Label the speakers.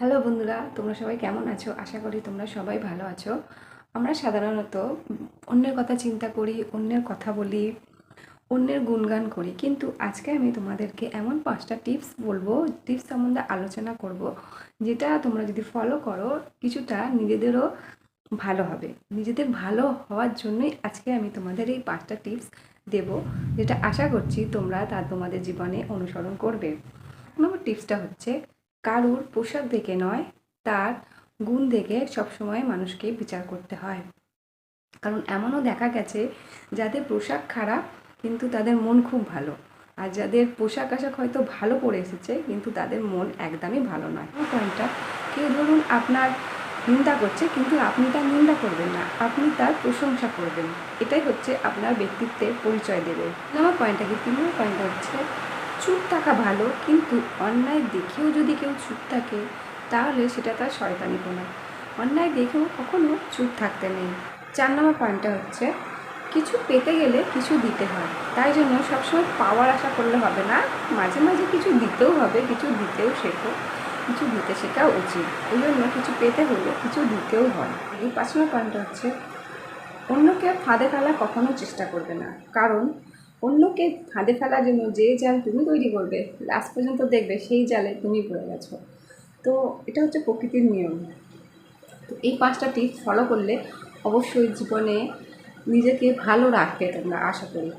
Speaker 1: Hello বন্ধুরা, তোমরা সবাই কেমন আছো? আশা করি তোমরা সবাই ভালো আছো। আমরা সাধারণত অন্যের কথা চিন্তা করি, অন্যের কথা বলি, অন্যের গুণগান করি। কিন্তু আজকে আমি তোমাদেরকে এমন পাঁচটা টিপস বলব, টিপস সম্বন্ধে আলোচনা করব, যেটা তোমরা যদি ফলো করো, কিছুটা নিজেদেরও ভালো হবে। নিজেদের ভালো হওয়ার জন্যই আজকে আমি তোমাদের এই পাঁচটা টিপস দেব, যেটা আশা করছি তোমরা তা তোমাদের জীবনে অনুসরণ করবে। নম্বর টিপসটা হচ্ছে কারুর পোশাক দেখে নয়, তার গুণ দেখে সবসময় মানুষকে বিচার করতে হয়। কারণ এমনও দেখা গেছে, যাদের পোশাক খারাপ, কিন্তু তাদের মন খুব ভালো। আর যাদের পোশাক আশাক হয়তো ভালো পরে এসেছে, কিন্তু তাদের মন একদমই ভালো নয়। পয়েন্টটা কেউ ধরুন আপনার নিন্দা করছে, কিন্তু আপনি তার নিন্দা করবেন না। আপনি তার প্রশংসা করবেন। এটাই হচ্ছে আপনার ব্যক্তিত্বের পরিচয় দেবে। আমার পয়েন্টটা কি? তিন পয়েন্টটা হচ্ছে চুপ থাকা ভালো, কিন্তু অন্যায় দেখেও যদি কেউ চুপ থাকে, তাহলে সেটা তার শয়তানি শয়তানিপনা অন্যায় দেখেও কখনো চুপ থাকতে নেই। চার নম্বর পয়েন্টটা হচ্ছে, কিছু পেতে গেলে কিছু দিতে হয়। তাই জন্য সবসময় পাওয়ার আশা করলে হবে না। মাঝে মাঝে কিছু দিতেও হবে, কিছু দিতেও শেখো, কিছু দিতে শেখা উচিত। এই জন্য কিছু পেতে হলে কিছু দিতেও হয়। এই পাঁচ নম্বর পয়েন্টটা হচ্ছে, অন্যকে ফাঁদে ফেলা কখনো চেষ্টা করবে না। কারণ অন্যকে ফাঁদে ফেলার জন্য যে জাল তুমি তৈরি করবে লাস্ট পর্যন্ত দেখবে সেই জালে তুমি পড়ে গেছো। তো এটা হচ্ছে প্রকৃতির নিয়ম। তো এই পাঁচটা টিপস ফলো করলে অবশ্যই জীবনে নিজেকে ভালো রাখবে তোমরা, আশা করি।